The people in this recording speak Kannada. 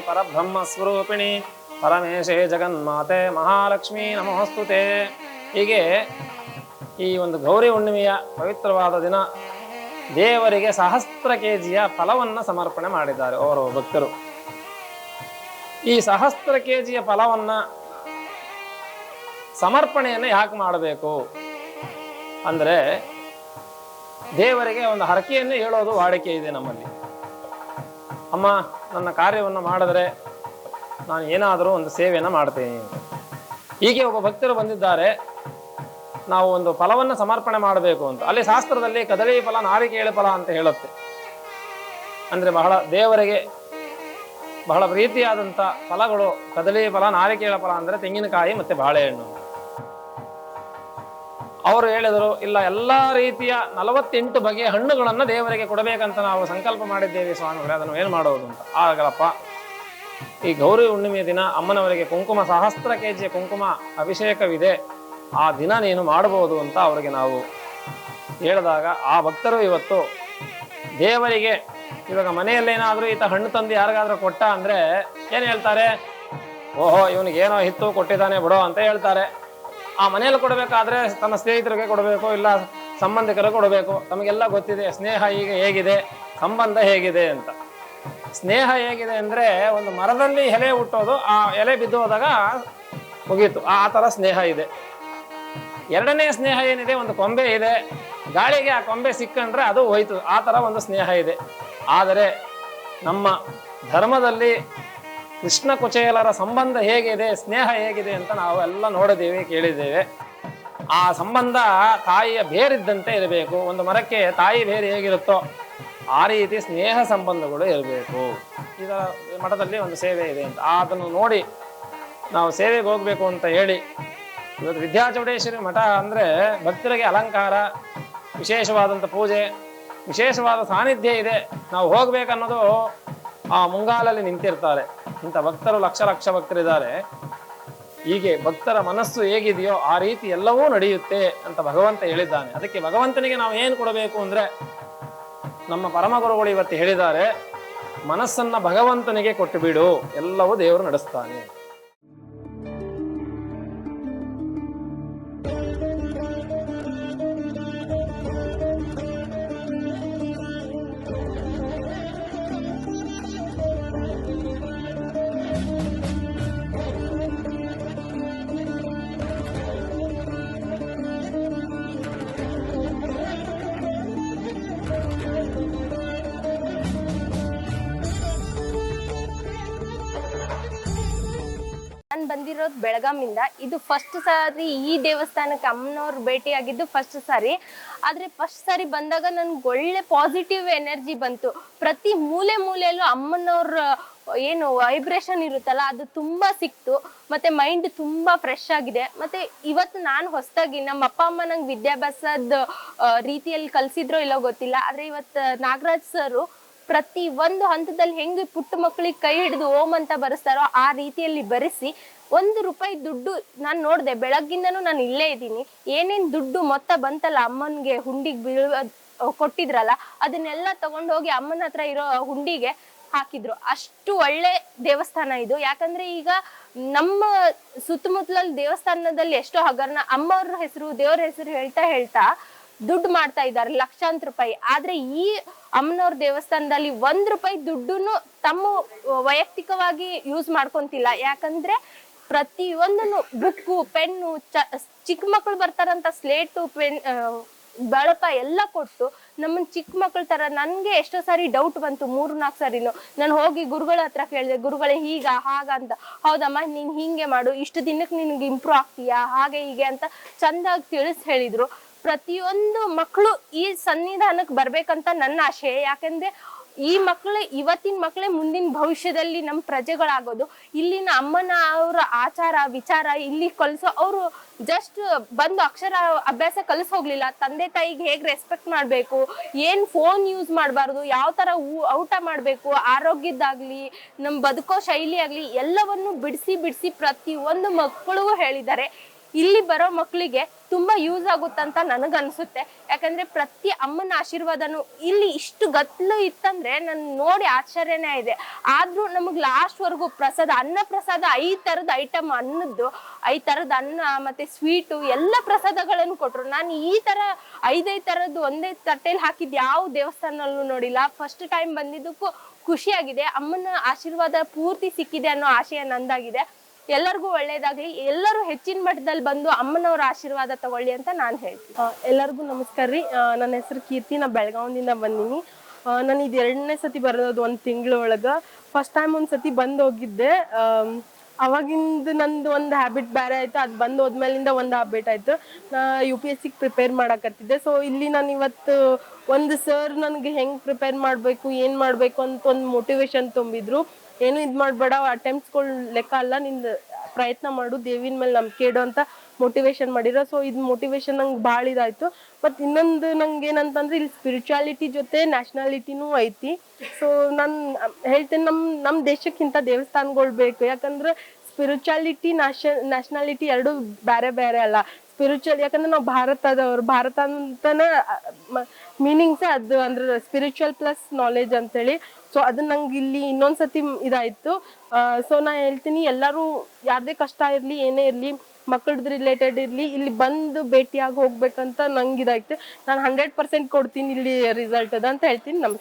ಪರಬ್ರಹ್ಮ ಸ್ವರೂಪಿಣಿ. ಪರಮೇಶೇ ಜಗನ್ಮಾತೆ ಮಹಾಲಕ್ಷ್ಮಿ ನಮೋಸ್ತುತೆ ಹೀಗೆ ಈ ಒಂದು ಗೌರಿ ಹುಣ್ಣಿಮೆಯ ಪವಿತ್ರವಾದ ದಿನ ದೇವರಿಗೆ ಸಹಸ್ರ ಕೆಜಿಯ ಫಲವನ್ನು ಸಮರ್ಪಣೆ ಮಾಡಿದ್ದಾರೆ ಓರ್ವ ಭಕ್ತರು. ಈ ಸಹಸ್ರ ಕೆಜಿಯ ಫಲವನ್ನ ಸಮರ್ಪಣೆಯನ್ನು ಯಾಕೆ ಮಾಡಬೇಕು? ಅಂದ್ರೆ ದೇವರಿಗೆ ಒಂದು ಹರಕೆಯನ್ನು ಹೇಳೋದು ವಾಡಿಕೆ ಇದೆ ನಮ್ಮಲ್ಲಿ. ಅಮ್ಮ ನನ್ನ ಕಾರ್ಯವನ್ನು ಮಾಡಿದರೆ ನಾನು ಏನಾದರೂ ಒಂದು ಸೇವೆಯನ್ನು ಮಾಡ್ತೇನೆ. ಹೀಗೆ ಒಬ್ಬ ಭಕ್ತರು ಬಂದಿದ್ದಾರೆ. ನಾವು ಒಂದು ಫಲವನ್ನು ಸಮರ್ಪಣೆ ಮಾಡಬೇಕು ಅಂತ. ಅಲ್ಲಿ ಶಾಸ್ತ್ರದಲ್ಲಿ ಕದಳಿ ಫಲ, ನಾರಿಕೇಳಿ ಫಲ ಅಂತ ಹೇಳುತ್ತೆ. ಅಂದರೆ ಬಹಳ ದೇವರಿಗೆ ಬಹಳ ಪ್ರೀತಿಯಾದಂಥ ಫಲಗಳು ಕದಳಿ ಫಲ, ನಾರಿಕೇಳ ಫಲ ಅಂದರೆ ತೆಂಗಿನಕಾಯಿ ಮತ್ತು ಬಾಳೆಹಣ್ಣು. ಅವರು ಹೇಳಿದರು, ಇಲ್ಲ, ಎಲ್ಲ ರೀತಿಯ ನಲವತ್ತೆಂಟು ಬಗೆಯ ಹಣ್ಣುಗಳನ್ನು ದೇವರಿಗೆ ಕೊಡಬೇಕಂತ ನಾವು ಸಂಕಲ್ಪ ಮಾಡಿದ್ದೇವೆ ಸ್ವಾಮಿಗಳೇ, ಅದನ್ನು ಏನು ಮಾಡೋದು ಅಂತ. ಆಗಲಪ್ಪ ಈ ಗೌರಿ ಹುಣ್ಣಿಮೆಯ ದಿನ ಅಮ್ಮನವರಿಗೆ ಕುಂಕುಮ, ಸಹಸ್ರ ಕೆ ಜಿಯ ಕುಂಕುಮ ಅಭಿಷೇಕವಿದೆ. ಆ ದಿನ ನೀನು ಮಾಡಬಹುದು ಅಂತ ಅವರಿಗೆ ನಾವು ಹೇಳಿದಾಗ, ಆ ಭಕ್ತರು ಇವತ್ತು ದೇವರಿಗೆ, ಇವಾಗ ಮನೆಯಲ್ಲೇನಾದರೂ ಈತ ಹಣ್ಣು ತಂದು ಯಾರಿಗಾದರೂ ಕೊಟ್ಟ ಅಂದರೆ ಏನು ಹೇಳ್ತಾರೆ? ಓಹೋ ಇವನಿಗೆ ಏನೋ ಹಿತ್ತು ಕೊಟ್ಟಿದ್ದಾನೆ ಬಿಡೋ ಅಂತ ಹೇಳ್ತಾರೆ. ಆ ಮನೆಯಲ್ಲಿ ಕೊಡಬೇಕಾದ್ರೆ ತನ್ನ ಸ್ನೇಹಿತರಿಗೆ ಕೊಡಬೇಕು, ಇಲ್ಲ ಸಂಬಂಧಿಕರಿಗೆ ಕೊಡಬೇಕು. ತಮಗೆಲ್ಲ ಗೊತ್ತಿದೆ, ಸ್ನೇಹ ಈಗ ಹೇಗಿದೆ, ಸಂಬಂಧ ಹೇಗಿದೆ ಅಂತ. ಸ್ನೇಹ ಹೇಗಿದೆ ಅಂದರೆ ಒಂದು ಮರದಲ್ಲಿ ಎಲೆ ಹುಟ್ಟೋದು, ಆ ಎಲೆ ಬಿದ್ದು ಹೋದಾಗ ಮುಗೀತು. ಆ ಥರ ಸ್ನೇಹ ಇದೆ. ಎರಡನೇ ಸ್ನೇಹ ಏನಿದೆ, ಒಂದು ಕೊಂಬೆ ಇದೆ. ಗಾಳಿಗೆ ಆ ಕೊಂಬೆ ಸಿಕ್ಕಂದ್ರೆ ಅದು ಹೋಯ್ತು. ಆ ಥರ ಒಂದು ಸ್ನೇಹ ಇದೆ. ಆದರೆ ನಮ್ಮ ಧರ್ಮದಲ್ಲಿ ಕೃಷ್ಣ ಕುಚೇಲರ ಸಂಬಂಧ ಹೇಗಿದೆ, ಸ್ನೇಹ ಹೇಗಿದೆ ಅಂತ ನಾವು ಎಲ್ಲ ನೋಡಿದ್ದೇವೆ, ಕೇಳಿದ್ದೇವೆ. ಆ ಸಂಬಂಧ ತಾಯಿಯ ಬೇರಿದ್ದಂತೆ ಇರಬೇಕು. ಒಂದು ಮರಕ್ಕೆ ತಾಯಿ ಬೇರೆ ಹೇಗಿರುತ್ತೋ ಆ ರೀತಿ ಸ್ನೇಹ ಸಂಬಂಧಗಳು ಇರಬೇಕು. ಇದರ ಮಠದಲ್ಲಿ ಒಂದು ಸೇವೆ ಇದೆ ಅಂತ. ಅದನ್ನು ನೋಡಿ ನಾವು ಸೇವೆಗೆ ಹೋಗ್ಬೇಕು ಅಂತ ಹೇಳಿ ಇವತ್ತು ವಿದ್ಯಾಚೌಡೇಶ್ವರಿ ಮಠ ಅಂದ್ರೆ ಭಕ್ತರಿಗೆ ಅಲಂಕಾರ ವಿಶೇಷವಾದಂಥ ಪೂಜೆ, ವಿಶೇಷವಾದ ಸಾನ್ನಿಧ್ಯ ಇದೆ. ನಾವು ಹೋಗ್ಬೇಕನ್ನೋದು ಆ ಮುಂಗಾಲಲ್ಲಿ ನಿಂತಿರ್ತಾರೆ. ಇಂಥ ಭಕ್ತರು ಲಕ್ಷ ಲಕ್ಷ ಭಕ್ತರಿದ್ದಾರೆ. ಹೀಗೆ ಭಕ್ತರ ಮನಸ್ಸು ಹೇಗಿದೆಯೋ ಆ ರೀತಿ ಎಲ್ಲವೂ ನಡೆಯುತ್ತೆ ಅಂತ ಭಗವಂತ ಹೇಳಿದ್ದಾನೆ. ಅದಕ್ಕೆ ಭಗವಂತನಿಗೆ ನಾವು ಏನು ಕೊಡಬೇಕು ಅಂದ್ರೆ ನಮ್ಮ ಪರಮಗುರುಗಳು ಇವತ್ತು ಹೇಳಿದ್ದಾರೆ, ಮನಸ್ಸನ್ನ ಭಗವಂತನಿಗೆ ಕೊಟ್ಟು ಬಿಡು, ಎಲ್ಲವೂ ದೇವರು ನಡೆಸ್ತಾನೆ. ಬಂದಿರೋದು ಬೆಳಗಾಮಿಂದ ಇದು ಫಸ್ಟ್ ಸಾರಿ ಈ ದೇವಸ್ಥಾನಕ್ಕೆ ಅಮ್ಮನವ್ರು ಭೇಟಿಯಾಗಿದ್ದು ಫಸ್ಟ್ ಸಾರಿ. ಆದ್ರೆ ಫಸ್ಟ್ ಸಾರಿ ಬಂದಾಗ ನನ್ಗೆ ಒಳ್ಳೆ ಪಾಸಿಟಿವ್ ಎನರ್ಜಿ ಬಂತು. ಪ್ರತಿ ಮೂಲೆ ಮೂಲೆಯಲ್ಲೂ ಅಮ್ಮನವ್ರ, ಏನು ವೈಬ್ರೇಷನ್ ಇರುತ್ತಲ್ಲ, ಅದು ತುಂಬಾ ಸಿಕ್ತು. ಮತ್ತೆ ಮೈಂಡ್ ತುಂಬಾ ಫ್ರೆಶ್ ಆಗಿದೆ. ಮತ್ತೆ ಇವತ್ತು ನಾನು ಹೊಸದಾಗಿ ನಮ್ಮ ಅಪ್ಪ ಅಮ್ಮ ನಂಗೆ ವಿದ್ಯಾಭ್ಯಾಸದ ರೀತಿಯಲ್ಲಿ ಕಲಿಸಿದ್ರೋ ಇಲ್ಲೋ ಗೊತ್ತಿಲ್ಲ. ಆದ್ರೆ ಇವತ್ತು ನಾಗರಾಜ್ ಸರು ಪ್ರತಿ ಒಂದು ಹಂತದಲ್ಲಿ ಹೆಂಗೆ ಪುಟ್ಟ ಮಕ್ಕಳಿಗೆ ಕೈ ಹಿಡಿದು ಓಂ ಅಂತ ಬರೆಸ್ತಾರೋ ಆ ರೀತಿಯಲ್ಲಿ ಬರೆಸಿ ಒಂದು ರೂಪಾಯಿ ದುಡ್ಡು ನಾನು ನೋಡಿದೆ, ಬೆಳಗ್ಗಿಂದನೂ ನಾನು ಇಲ್ಲೇ ಇದ್ದೀನಿ. ಏನೇನ್ ದುಡ್ಡು ಮೊತ್ತ ಬಂತಲ್ಲ ಅಮ್ಮನ್ಗೆ ಹುಂಡಿಗೆ ಬೀಳುವ, ಕೊಟ್ಟಿದ್ರಲ್ಲ, ಅದನ್ನೆಲ್ಲ ತಗೊಂಡು ಹೋಗಿ ಅಮ್ಮನ ಹತ್ರ ಇರೋ ಹುಂಡಿಗೆ ಹಾಕಿದ್ರು. ಅಷ್ಟು ಒಳ್ಳೆ ದೇವಸ್ಥಾನ ಇದು. ಯಾಕಂದ್ರೆ ಈಗ ನಮ್ಮ ಸುತ್ತಮುತ್ತಲಲ್ಲಿ ದೇವಸ್ಥಾನದಲ್ಲಿ ಎಷ್ಟೋ ಹಗರಣ, ಅಮ್ಮವ್ರ ಹೆಸರು, ದೇವ್ರ ಹೆಸರು ಹೇಳ್ತಾ ಹೇಳ್ತಾ ದುಡ್ಡು ಮಾಡ್ತಾ ಇದ್ದಾರೆ ಲಕ್ಷಾಂತರ ರೂಪಾಯಿ. ಆದ್ರೆ ಈ ಅಮ್ಮನವ್ರ ದೇವಸ್ಥಾನದಲ್ಲಿ ಒಂದ್ ರೂಪಾಯಿ ದುಡ್ಡುನು ತಮ್ಮ ವೈಯಕ್ತಿಕವಾಗಿ ಯೂಸ್ ಮಾಡ್ಕೊಂತಿಲ್ಲ. ಯಾಕಂದ್ರೆ ಪ್ರತಿಯೊಂದನ್ನು ಬುಕ್ಕು, ಪೆನ್ನು ಚಿಕ್ಕ ಮಕ್ಕಳು ಬರ್ತಾರಂತ ಸ್ಲೇಟು, ಪೆನ್ ಬಳಪ ಎಲ್ಲ ಕೊಟ್ಟು ನಮ್ಮನ್ ಚಿಕ್ಕ ಮಕ್ಕಳ ತರ ನನ್ಗೆ ಎಷ್ಟೋ ಸಾರಿ ಡೌಟ್ ಬಂತು, ಮೂರು, ನಾಲ್ಕು ಸಾರಿನು. ನಾನು ಹೋಗಿ ಗುರುಗಳ ಹತ್ರ ಕೇಳಿದೆ, ಗುರುಗಳೇ ಹೀಗ, ಹಾಗ ಅಂತ. ಹೌದಮ್ಮ, ನೀನ್ ಹಿಂಗೆ ಮಾಡು, ಇಷ್ಟು ದಿನಕ್ಕೆ ನಿನ್ಗೆ ಇಂಪ್ರೂವ್ ಆಗ್ತೀಯಾ, ಹಾಗೆ, ಹೀಗೆ ಅಂತ ಚಂದಾಗಿ ತಿಳಿಸ್ ಹೇಳಿದ್ರು. ಪ್ರತಿಯೊಂದು ಮಕ್ಕಳು ಈ ಸನ್ನಿಧಾನಕ್ಕೆ ಬರ್ಬೇಕಂತ ನನ್ನ ಆಶೆ. ಯಾಕಂದ್ರೆ ಈ ಮಕ್ಕಳೇ ಇವತ್ತಿನ ಮಕ್ಕಳೇ ಮುಂದಿನ ಭವಿಷ್ಯದಲ್ಲಿ ನಮ್ಮ ಪ್ರಜೆಗಳಾಗೋದು, ಇಲ್ಲಿನ ಅಮ್ಮನ ಅವರ ಆಚಾರ, ವಿಚಾರ ಇಲ್ಲಿ ಕಲಿಸೋ, ಅವರು ಜಸ್ಟ್ ಬಂದು ಅಕ್ಷರ ಅಭ್ಯಾಸ ಕಲಿಸ್ ಹೋಗ್ಲಿಲ್ಲ ತಂದೆ ತಾಯಿಗೆ ಹೇಗೆ ರೆಸ್ಪೆಕ್ಟ್ ಮಾಡಬೇಕು, ಏನು ಫೋನ್ ಯೂಸ್ ಮಾಡಬಾರ್ದು, ಯಾವ ಥರ ಊಟ ಮಾಡಬೇಕು, ಆರೋಗ್ಯದ್ದಾಗಲಿ ನಮ್ಮ ಬದುಕೋ ಶೈಲಿ ಆಗಲಿ ಎಲ್ಲವನ್ನು ಬಿಡಿಸಿ ಬಿಡಿಸಿ ಪ್ರತಿಯೊಂದು ಮಕ್ಕಳಿಗೂ ಹೇಳಿದ್ದಾರೆ. ಇಲ್ಲಿ ಬರೋ ಮಕ್ಕಳಿಗೆ ತುಂಬಾ ಯೂಸ್ ಆಗುತ್ತಂತ ನನಗನ್ಸುತ್ತೆ. ಯಾಕಂದ್ರೆ ಪ್ರತಿ ಅಮ್ಮನ ಆಶೀರ್ವಾದನು ಇಲ್ಲಿ ಇಷ್ಟು ಗತ್ಲು ಇತ್ತಂದ್ರೆ ನನ್ ನೋಡಿ ಆಶ್ಚರ್ಯನೇ ಇದೆ. ಆದ್ರೂ ನಮಗ್ ಲಾಸ್ಟ್ ವರ್ಗು ಪ್ರಸಾದ, ಅನ್ನ ಪ್ರಸಾದ ಐದ್ ತರದ ಐಟಮ್ ಅನ್ನದ್ದು ಐದ್ ತರದ ಅನ್ನ ಮತ್ತೆ ಸ್ವೀಟು ಎಲ್ಲ ಪ್ರಸಾದಗಳನ್ನು ಕೊಟ್ರು. ನಾನು ಈ ತರ ಐದೈದು ತರದ್ದು ಒಂದೇ ತಟ್ಟೆಲಿ ಹಾಕಿದ್ ಯಾವ ದೇವಸ್ಥಾನಲ್ಲೂ ನೋಡಿಲ್ಲ. ಫಸ್ಟ್ ಟೈಮ್ ಬಂದಿದ್ದಕ್ಕೂ ಖುಷಿಯಾಗಿದೆ. ಅಮ್ಮನ ಆಶೀರ್ವಾದ ಪೂರ್ತಿ ಸಿಕ್ಕಿದೆ ಅನ್ನೋ ಆಶಯ ನಂದಾಗಿದೆ. ಎಲ್ಲರಿಗೂ ಒಳ್ಳೇದಾಗ್ಲಿ. ಎಲ್ಲರೂ ಹೆಚ್ಚಿನ ಮಟ್ಟದಲ್ಲಿ ಬಂದು ಅಮ್ಮನವರ ಆಶೀರ್ವಾದ ತಗೊಳ್ಳಿ ಅಂತ ನಾನು ಹೇಳ್ತೀನಿ. ಎಲ್ಲರಿಗೂ ನಮಸ್ಕಾರ ರೀ. ನನ್ನ ಹೆಸರು ಕೀರ್ತಿ. ನಾ ಬೆಳಗಾವಿಂದ ಬಂದೀನಿ. ನಾನು ಇದು ಎರಡನೇ ಸತಿ ಬರೋದು ಒಂದು ತಿಂಗಳ ಒಳಗೆ. ಫಸ್ಟ್ ಟೈಮ್ ಒಂದು ಸತಿ ಬಂದು ಹೋಗಿದ್ದೆ. ಅವಾಗಿಂದ ನಂದು ಒಂದು ಹ್ಯಾಬಿಟ್ ಬೇರೆ ಆಯ್ತು. ಅದು ಬಂದು ಹೋದ್ಮೇಲಿಂದ ಒಂದು ಹ್ಯಾಬಿಟ್ ಆಯ್ತು. ನಾ ಯು ಪಿ ಎಸ್ ಸಿಗೆ ಪ್ರಿಪೇರ್ ಮಾಡಕತ್ತಿದ್ದೆ. ಸೊ ಇಲ್ಲಿ ನಾನು ಇವತ್ತು ಒಂದು ಸರ್ ನನಗೆ ಹೆಂಗೆ ಪ್ರಿಪೇರ್ ಮಾಡಬೇಕು, ಏನು ಮಾಡಬೇಕು ಅಂತ ಒಂದು ಮೋಟಿವೇಶನ್ ತುಂಬಿದ್ರು. ಏನು ಇದು ಮಾಡಬೇಡ ಅಟೆಂಪ್ಟ್ಸ್ಗಳು ಲೆಕ್ಕ ಅಲ್ಲ, ನಿಂದು ಪ್ರಯತ್ನ ಮಾಡು, ದೇವಿನ ಮೇಲೆ ನಂಬಿಕೆ ಇಡು ಅಂತ ಮೋಟಿವೇಶನ್ ಮಾಡಿರೋ. ಸೊ ಇದು ಮೋಟಿವೇಶನ್ ನಂಗೆ ಭಾಳ ಇದಾಯ್ತು. ಮತ್ತು ಇನ್ನೊಂದು ನಂಗೆ ಏನಂತಂದ್ರೆ, ಇಲ್ಲಿ ಸ್ಪಿರಿಚುಯಾಲಿಟಿ ಜೊತೆ ನ್ಯಾಷನಾಲಿಟಿನೂ ಐತಿ. ಸೊ ನಾನು, ಹೇಳ್ತೇನೆ ನಮ್ಮ ನಮ್ಮ ದೇಶಕ್ಕಿಂತ ದೇವಸ್ಥಾನಗಳು ಬೇಕು. ಯಾಕಂದ್ರೆ ಸ್ಪಿರಿಚುಯಾಲಿಟಿ ನ್ಯಾಷ ನ್ಯಾಷನಾಲಿಟಿ ಎರಡು ಬೇರೆ ಬೇರೆ ಅಲ್ಲ. ಸ್ಪಿರಿಚುವಲ್ ಯಾಕಂದ್ರೆ ನಾವು ಭಾರತದವ್ರು ಭಾರತ ಅಂತನ ಮೀನಿಂಗ್ಸೇ ಅದು. ಅಂದ್ರೆ ಸ್ಪಿರಿಚುವಲ್ ಪ್ಲಸ್ ನಾಲೆಜ್ ಅಂತೇಳಿ. ಸೊ ಅದು ನಂಗೆ ಇಲ್ಲಿ ಇನ್ನೊಂದ್ಸತಿ ಇದಾಯ್ತು. ಸೊ ನಾ ಹೇಳ್ತೀನಿ, ಎಲ್ಲರೂ ಯಾರದೇ ಕಷ್ಟ ಇರಲಿ, ಏನೇ ಇರಲಿ ಮಕ್ಕಳದ್ ರಿಲೇಟೆಡ್ ಇರಲಿ, ಇಲ್ಲಿ ಬಂದು ಭೇಟಿಯಾಗಿ ಹೋಗ್ಬೇಕಂತ ನಂಗೆ ಇದಾಯ್ತು. ನಾನು ಹಂಡ್ರೆಡ್ ಪರ್ಸೆಂಟ್ ಕೊಡ್ತೀನಿ ಇಲ್ಲಿ ರಿಸಲ್ಟ್ ಅದ ಅಂತ ಹೇಳ್ತೀನಿ. ನಮಸ್ಕಾರ